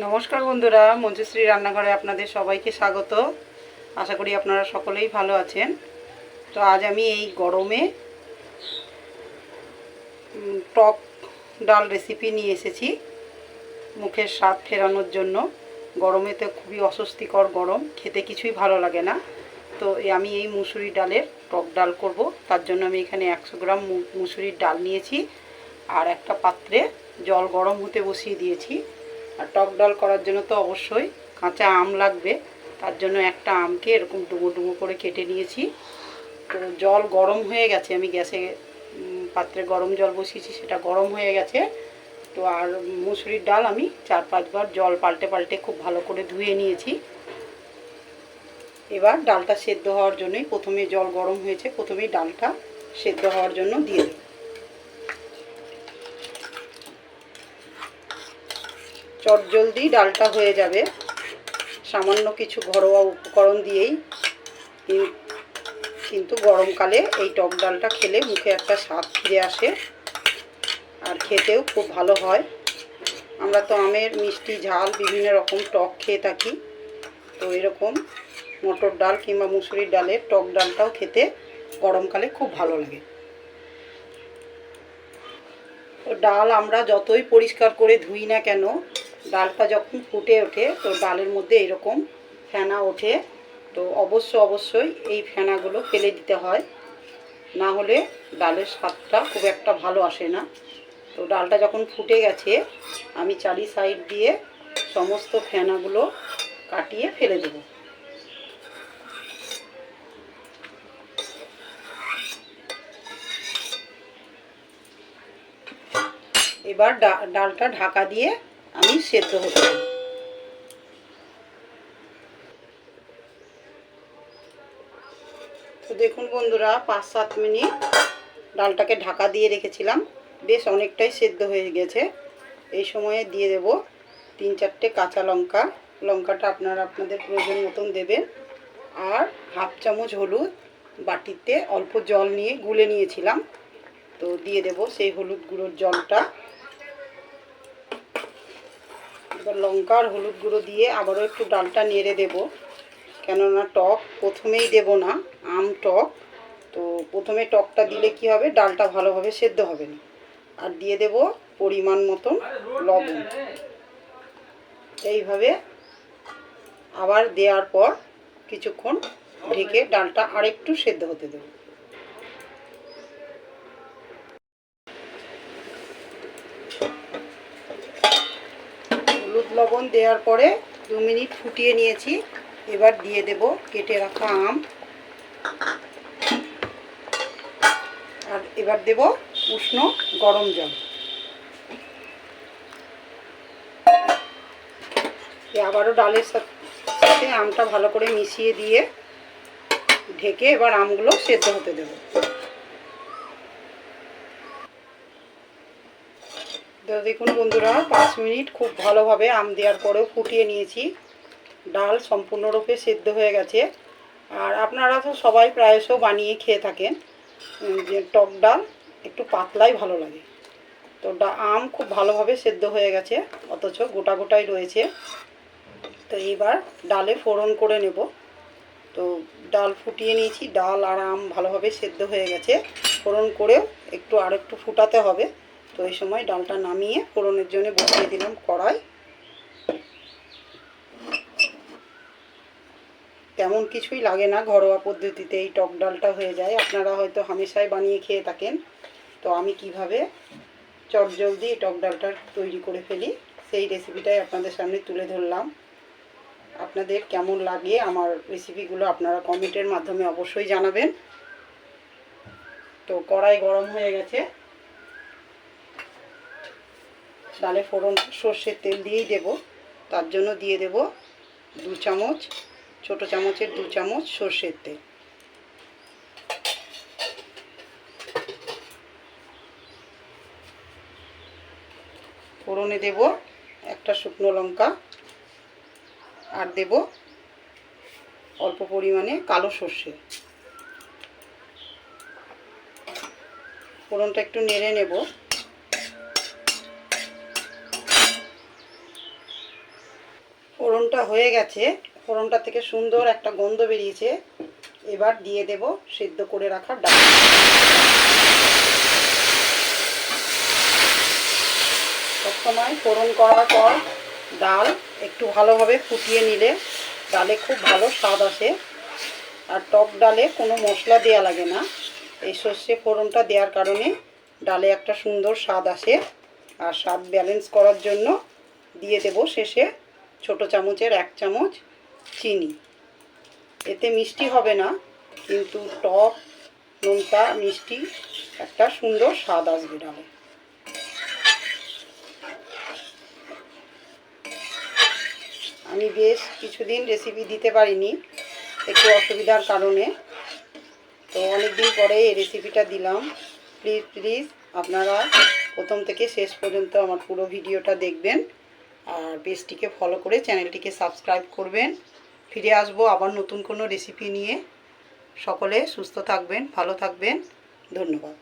নমস্কার বন্ধুরা, মঞ্জুশ্রী রান্নাঘরে আপনাদের সবাইকে স্বাগত। আশা করি আপনারা সকলেই ভালো আছেন। তো আজ আমি এই গরমে টক ডাল রেসিপি নিয়ে এসেছি মুখের স্বাদ ফেরানোর জন্য। গরমে তো খুবই অস্বস্তিকর গরম, খেতে কিছুই ভালো লাগে না। তো আমি এই মুসুরি ডালের টক ডাল করব। তার জন্য আমি এখানে একশো গ্রাম মুসুরির ডাল নিয়েছি আর একটা পাত্রে জল গরম হতে বসিয়ে দিয়েছি। আর টক ডাল করার জন্য তো অবশ্যই কাঁচা আম লাগবে। তার জন্য একটা আমকে এরকম ডুমো ডুবো করে কেটে নিয়েছি। তো জল গরম হয়ে গেছে, আমি গ্যাসে পাত্রে গরম জল বসিয়েছি, সেটা গরম হয়ে গেছে। তো আর মুসুরির ডাল আমি চার পাঁচবার জল পাল্টে পাল্টে খুব ভালো করে ধুয়ে নিয়েছি। এবার ডালটা সেদ্ধ হওয়ার জন্যই প্রথমে জল গরম হয়েছে, প্রথমেই ডালটা সেদ্ধ হওয়ার জন্য দিয়ে দেব চটজলদি ডালটা হয়ে যাবে। সামান্য কিছু ঘরোয়া উপকরণ দিয়েই কিন্তু গরমকালে এই টক ডালটা খেলে মুখে একটা স্বাদ ফিরে আসে আর খেতেও খুব ভালো হয়। আমরা তো আমের, মিষ্টি, ঝাল, বিভিন্ন রকম টক খেয়ে থাকি। তো এরকম মটর ডাল কিংবা মুসুরির ডালের টক ডালটাও খেতে গরমকালে খুব ভালো লাগে। ডাল আমরা যতই পরিষ্কার করে ধুই না কেন ডালটা যখন ফুটে ওঠে, তো ডালের মধ্যে এরকম ফেনা ওঠে। তো অবশ্য অবশ্যই এই ফেনাগুলো ফেলে দিতে হয়। না হলে ডালের স্বাদটা খুব একটা ভালো আসে না। তো ডালটা যখন ফুটে গেছে, আমি চারি সাইড দিয়ে সমস্ত ফেনাগুলো কাটিয়ে ফেলে দেবো। এবার ডালটা ঢাকা দিয়ে আমি সেদ্ধ হতে তো দেখুন বন্ধুরা, পাঁচ সাত মিনিট ডালটাকে ঢাকা দিয়ে রেখেছিলাম। বেশ অনেকটাই সেদ্ধ হয়ে গেছে। এই সময়ে দিয়ে দেব তিন চারটে কাঁচা লঙ্কা। লঙ্কাটা আপনারা আপনাদের প্রয়োজন মতন দেবেন। আর হাফ চামচ হলুদ বাটিতে অল্প জল নিয়ে গুলে নিয়েছিলাম। তো দিয়ে দেব সেই হলুদ গুঁড়োর জলটা। এবার লঙ্কা আর হলুদ গুঁড়ো দিয়ে আবারও একটু ডালটা নেড়ে দেব। কেননা টক প্রথমেই দেব না, আম টক। তো প্রথমে টকটা দিলে কি হবে? ডালটা ভালোভাবে সেদ্ধ হবে না। আর দিয়ে দেব পরিমাণ মতন লবণ। এইভাবে আবার দেওয়ার পর কিছুক্ষণ ঢেকে ডালটা আরেকটু সেদ্ধ হতে দেব হলুদ লবণ দেওয়ার পরে দু মিনিট ফুটিয়ে নিয়েছি। এবার দিয়ে দেব কেটে রাখা আম। আর এবার দেব উষ্ণ গরম জল। আবারও ডালের সাথে আমটা ভালো করে মিশিয়ে দিয়ে ঢেকে এবার আমগুলো সেদ্ধ হতে দেবো। তো দেখুন বন্ধুরা, পাঁচ মিনিট খুব ভালোভাবে আম দেওয়ার পরেও ফুটিয়ে নিয়েছি। ডাল সম্পূর্ণরূপে সেদ্ধ হয়ে গেছে। আর আপনারা তো সবাই প্রায়শ বানিয়ে খেয়ে থাকেন যে টক ডাল একটু পাতলাই ভালো লাগে। তো আম খুব ভালোভাবে সেদ্ধ হয়ে গেছে, অথচ গোটা গোটাই রয়েছে। তো এইবার ডালে ফোড়ন করে নেব। তো ডাল ফুটিয়ে নিয়েছি, ডাল আর আম ভালোভাবে সেদ্ধ হয়ে গেছে। ফোড়ন করেও একটু আর একটু ফুটাতে হবে। তো এই সময় ডালটা নামিয়ে ফোড়নের জন্য বসিয়ে দিলাম কড়াই। তেমন কিছুই লাগে না ঘরোয়া পদ্ধতিতে এই টক ডালটা হয়ে যায়। আপনারা হয়তো হামেশাই বানিয়ে খেয়ে থাকেন। তো আমি কীভাবে চটজলদি এই টক ডালটা তৈরি করে ফেলি সেই রেসিপিটাই আপনাদের সামনে তুলে ধরলাম। আপনাদের কেমন লাগে আমার রেসিপিগুলো আপনারা কমেন্টের মাধ্যমে অবশ্যই জানাবেন। তো কড়াই গরম হয়ে গেছে। ডালে ফোড়ন সর্ষের তেল দিয়েই দেব। তার জন্য দিয়ে দেব দু চামচ, ছোট চামচের দু চামচ সর্ষের তেল। ফোড়নে দেব একটা শুকনো লঙ্কা আর দেব অল্প পরিমাণে কালো সর্ষে। ফোড়নটা একটু নেড়ে নেব। ফোড়নটা হয়ে গেছে। ফোড়নটা থেকে সুন্দর একটা গন্ধ বেরিয়েছে। এবার দিয়ে দেব সিদ্ধ করে রাখা ডাল। সবসময় ফোড়ন করার পর ডাল একটু ভালোভাবে ফুটিয়ে নিলে ডালে খুব ভালো স্বাদ আসে। আর টক ডালে কোনো মশলা দেওয়া লাগে না। এই সর্ষে ফোড়নটা দেওয়ার কারণে ডালে একটা সুন্দর স্বাদ আসে। আর স্বাদ ব্যালেন্স করার জন্য দিয়ে দেব শেষে ছোট চামচের এক চামচ চিনি। এতে মিষ্টি হবে না, কিন্তু টক নোনতা মিষ্টি একটা সুন্দর স্বাদ আসবে ডালে। আমি বেশ কিছুদিন রেসিপি দিতে পারিনি, একটু অসুবিধার কারণে। তো অনেক দিন পরে এই রেসিপিটা দিলাম। প্লিজ প্লিজ আপনারা প্রথম থেকে শেষ পর্যন্ত আমার পুরো ভিডিওটা দেখবেন। আর পেজটিকে ফলো করে চ্যানেলটিকে সাবস্ক্রাইব করবেন। ফিরে আসব আবার নতুন কোনো রেসিপি নিয়ে। সকলে সুস্থ থাকবেন, ভালো থাকবেন। ধন্যবাদ।